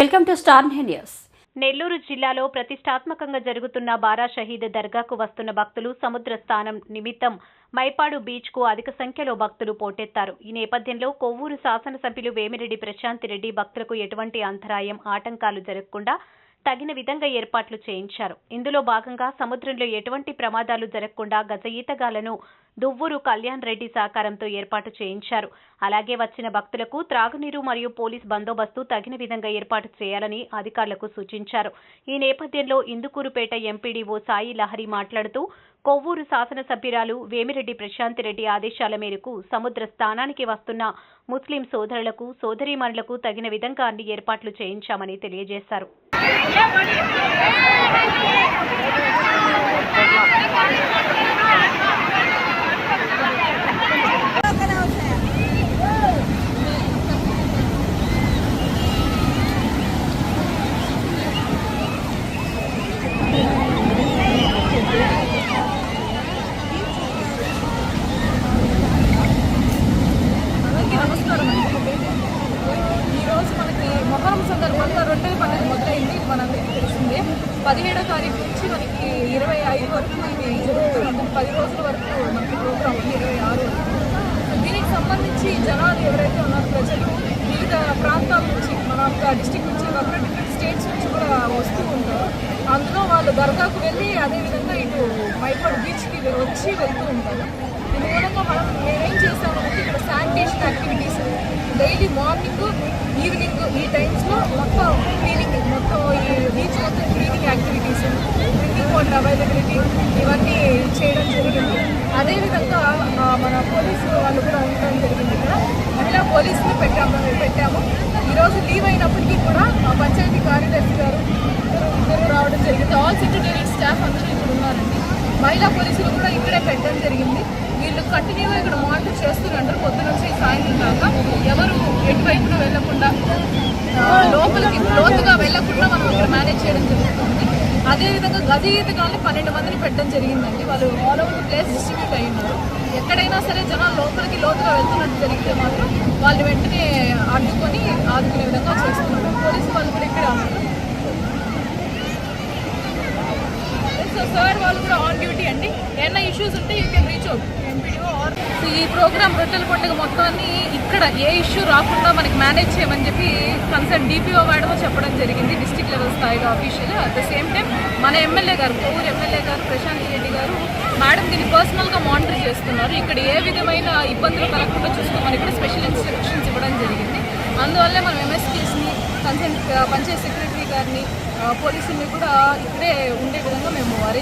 Welcome to star news. Nellore జిల్లాలో ప్రతిష్టాత్మకంగా జరుగుతున్న బారా షహీద్ దర్గాకు వస్తున్న భక్తులు సముద్ర స్థానం నిమిత్తం మైపాడు బీచ్కు అధిక సంఖ్యలో భక్తులు పోటెత్తారు. ఈ నేపథ్యంలో కొవ్వూరు శాసనసభ్యులు వేమిరెడ్డి ప్రశాంత్ రెడ్డి భక్తులకు ఎటువంటి అంతరాయం ఆటంకాలు జరగకుండా తగిన విధంగా ఏర్పాట్లు చేయించారు. ఇందులో భాగంగా సముద్రంలో ఎటువంటి ప్రమాదాలు జరగకుండా గజ ఈతగాలను దువ్వూరు కళ్యాణ్ రెడ్డి సహకారంతో ఏర్పాటు చేయించారు. అలాగే వచ్చిన భక్తులకు త్రాగునీరు మరియు పోలీస్ బందోబస్తు తగిన విధంగా ఏర్పాటు చేయాలని అధికారులకు సూచించారు. ఈ నేపథ్యంలో ఇందుకూరుపేట ఎంపీడీఓ సాయి లహరి మాట్లాడుతూ కొవ్వూరు శాసనసభ్యురాలు వేమిరెడ్డి ప్రశాంతిరెడ్డి ఆదేశాల మేరకు సముద్ర స్థానానికి వస్తున్న ముస్లిం సోదరులకు సోదరీమణులకు తగిన విధంగా అన్ని ఏర్పాట్లు చేయించామని తెలియజేశారు అందరికీ నమస్కారం అండి ఈరోజు మనకి మొహరం సందర్భంగా రొట్టెల పండుగ మొదలైంది ఇది మనందరికీ తెలిసిందే పదిహేడో తారీఖు నుంచి మనకి ఇరవై ఐదు వరకు ఇది జరుగుతుంది? పది రోజుల వరకు మనకి ప్రోగ్రామ్ ఉంది ఇరవై ఆరు దీనికి సంబంధించి జనాలు ఎవరైతే ఉన్నారో ప్రజలు వివిధ ప్రాంతాల నుంచి మన యొక్క డిస్టిక్ నుంచి కాకుండా డిఫరెంట్ స్టేట్స్ నుంచి కూడా వస్తూ ఉంటారు. అందులో వాళ్ళు దర్గాకు వెళ్ళి అదేవిధంగా ఇటు మైపాడు బీచ్కి వచ్చి వెళ్తూ ఉంటారు. దీని మూలంగా మనం మేమేం చేస్తామంటే ఇక్కడ sanitation activity daily morning evening ఈ టైమ్స్లో మొత్తం క్లీనింగ్ మొత్తం ఈ బీచ్ మొత్తం cleaning activities drinking water availability ఇవన్నీ చేయడం జరిగింది అదేవిధంగా మన పోలీసు వాళ్ళు కూడా ఉండడం జరిగింది ఇక్కడ. మహిళా పోలీసులు పెట్టాము పెట్టాము. ఈరోజు లీవ్ అయినప్పటికీ కూడా మా పంచాయతీ కార్యదర్శి గారు ఇద్దరు రావడం జరిగింది. ఆల్ సెక్రటరీ స్టాఫ్ అందరూ ఇక్కడ ఉన్నారండి. మహిళా పోలీసులు కూడా ఇక్కడే పెట్టడం జరిగింది. వీళ్ళు కంటిన్యూగా ఇక్కడ మానిటర్ చేస్తున్నారు పొద్దు నుంచి సాయంత్రం దాకా ఎవరు ఎటువైపున వెళ్ళకుండా లోపలికి లోతుగా వెళ్ళకుండా మనం ఇక్కడ మేనేజ్ చేయడం జరుగుతుంది. అదేవిధంగా గది ఈతగాళ్ళని పన్నెండు మందిని పెట్టడం జరిగిందండి. వాళ్ళు all over the place distribute అయి ఉన్నారు ఎక్కడైనా సరే జనాలు లోపలికి లోతుగా వెళ్తున్నట్టు జరిగితే మాత్రం వాళ్ళు వెంటనే అడ్డుకొని ఆదుకునే విధంగా చేస్తున్నారు. పోలీసు వాళ్ళు కూడా ఇక్కడే ఉన్నారు. సో సార్ వాళ్ళు కూడా ఆన్ డ్యూటీ అండి. ఏమైనా ఇష్యూస్ ఉంటే యూ కెన్ సో ఈ ప్రోగ్రామ్ రొట్టెల పండుగ మొత్తాన్ని ఇక్కడ ఏ ఇష్యూ రాకుండా మనకి మేనేజ్ చేయమని చెప్పి కన్సర్న్ డిపిఓ మేడం చెప్పడం జరిగింది డిస్టిక్ లెవెల్ స్థాయిలో official at the same time మన ఎమ్మెల్యే గారు కోవూరు ఎమ్మెల్యే గారు ప్రశాంత్ రెడ్డి గారు మేడం దీన్ని పర్సనల్గా మానిటర్ చేస్తున్నారు. ఇక్కడ ఏ విధమైన ఇబ్బందులు కలగకుండా చూసుకోమని కూడా స్పెషల్ ఇన్స్ట్రక్షన్స్ ఇవ్వడం జరిగింది. అందువల్లే మనం ఎంఎస్టీస్ని కన్సర్న్ పంచాయత్ సెక్రటరీ గారిని పోలీసుల్ని కూడా ఇక్కడే ఉండే విధంగా మేము అరేంజ్